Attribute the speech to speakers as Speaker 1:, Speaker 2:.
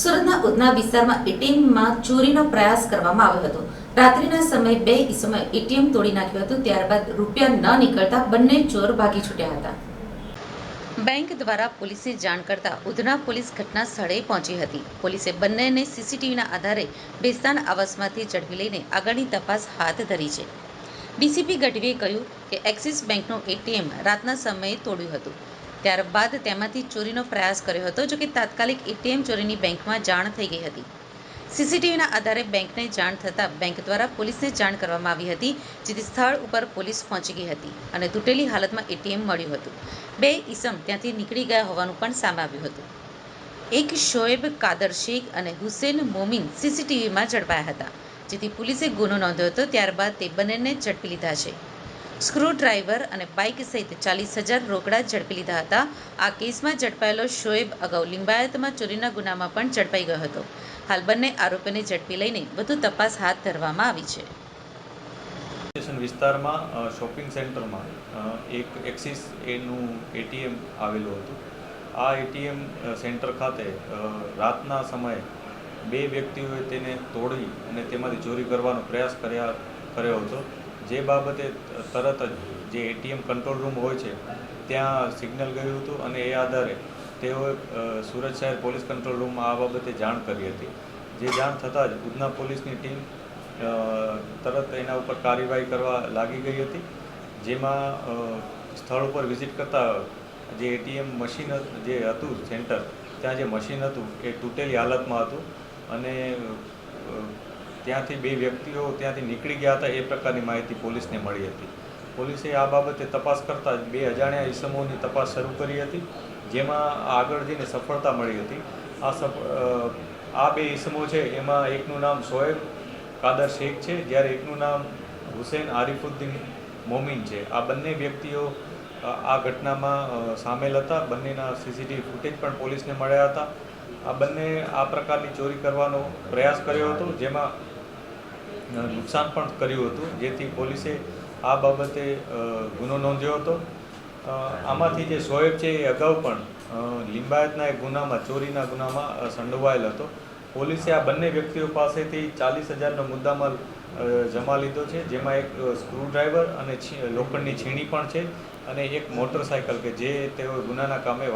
Speaker 1: સુરતના ઉધના વિસ્તારમાં એટીએમમાં ચોરીનો પ્રયાસ કરવામાં આવ્યો હતો. રાત્રિના સમયે બે ઈસમોએ એટીએમ તોડી નાખ્યું હતું, ત્યારબાદ રૂપિયા ન નીકળતા બંને ચોર ભાગી છૂટ્યા હતા. બેંક દ્વારા પોલીસે જાણ કરતા ઉધના પોલીસ ઘટના સ્થળે પહોંચી હતી. પોલીસે બંનેને સીસીટીવીના આધારે બેસ્તાન આવાસમાંથી ઝડપી લઈને આગળની તપાસ હાથ ધરી છે. ડીસીપી ગઢવીએ કહ્યું કે એક્સિસ બેંકનું એટીએમ રાતના સમયે તોડ્યું હતું. ત્યારબાદ તેમાંથી ચોરીનો પ્રયાસ કર્યો હતો, જોકે તાત્કાલિક એટીએમ ચોરીની બેંકમાં જાણ થઈ ગઈ હતી. સીસીટીવીના આધારે બેંકને જાણ થતાં બેંક દ્વારા પોલીસને જાણ કરવામાં આવી હતી, જેથી સ્થળ ઉપર પોલીસ પહોંચી ગઈ હતી અને તૂટેલી હાલતમાં એટીએમ મળ્યું હતું. બે ઈસમ ત્યાંથી નીકળી ગયા હોવાનું પણ સામે આવ્યું હતું. એક શોએબ કાદર શેખ અને હુસેન મોમીન સીસીટીવીમાં ઝડપાયા હતા, જેથી પોલીસે ગુનો નોંધ્યો હતો, ત્યારબાદ તે બંનેને ઝડપી લીધા છે. સ્ક્રૂ ડ્રાઈવર અને બાઇક સહિત ચાલીસ હજાર રોકડા ઝડપી લીધા હતા. આ કેસમાં ઝડપાયેલો શોએબ અગાઉ લિંબાયતમાં ચોરીના ગુનામાં પણ ઝડપાઈ ગયો હતો. હાલ બંને આરોપીને ઝડપી લઈને વધુ તપાસ હાથ ધરવામાં આવી છે.
Speaker 2: સ્ટેશન વિસ્તારમાં શોપિંગ સેન્ટરમાં એક એક્સિસ એનું એટીએમ આવેલું હતું. આ એટીએમ સેન્ટર ખાતે રાતના સમયે બે વ્યક્તિઓએ તેને તોડી અને તેમાંથી ચોરી કરવાનો પ્રયાસ કર્યા, કર્યો હતો. જે બાબતે તરત જ જે એટીએમ કંટ્રોલ રૂમ હોય છે, ત્યાં સિગ્નલ ગયું હતું અને એ આધારે તેઓએ સુરત શહેર પોલીસ કંટ્રોલ રૂમમાં આ બાબતે જાણ કરી હતી. જે જાણ થતાં જ ઉધના પોલીસની ટીમ તરત એના ઉપર કાર્યવાહી કરવા લાગી ગઈ હતી, જેમાં સ્થળ ઉપર વિઝિટ કરતા જે એટીએમ મશીન જે હતું સેન્ટર, ત્યાં જે મશીન હતું એ તૂટેલી હાલતમાં હતું અને ત્યાંથી બે વ્યક્તિઓ ત્યાંથી નીકળી ગયા હતા, એ પ્રકારની માહિતી પોલીસને મળી હતી. પોલીસે આ બાબતે તપાસ કરતાં બે અજાણ્યા ઈસમોની તપાસ શરૂ કરી હતી, જેમાં આગળ જઈને સફળતા મળી હતી. આ આ બે ઈસમો છે, એમાં એકનું નામ શોએબ કાદર શેખ છે, જ્યારે એકનું નામ હુસેન આરિફુદ્દીન મોમિન છે. આ બંને વ્યક્તિઓ આ ઘટનામાં સામેલ હતા. બંનેના સીસીટીવી ફૂટેજ પણ પોલીસને મળ્યા હતા. આ બંને આ પ્રકારની ચોરી કરવાનો પ્રયાસ કર્યો હતો, જેમાં નુકસાન પણ કર્યું હતું. જેથી પોલીસે આ બાબતે ગુનો નોંધ્યો હતો. આમાંથી જે શોએબ છે એ અગાઉ પણ લિંબાયતના એક ગુનામાં, ચોરીના ગુનામાં સંડોવાયેલ હતો. પોલીસે આ બંને વ્યક્તિઓ પાસેથી ચાલીસ હજારનો મુદ્દામાલ જમા લીધો છે. જેમાં એક સ્ક્રૂડ્રાઈવર અને લોખંડની છીણી પણ છે અને એક મોટરસાયકલ કે જે તેઓ ગુનાના કામે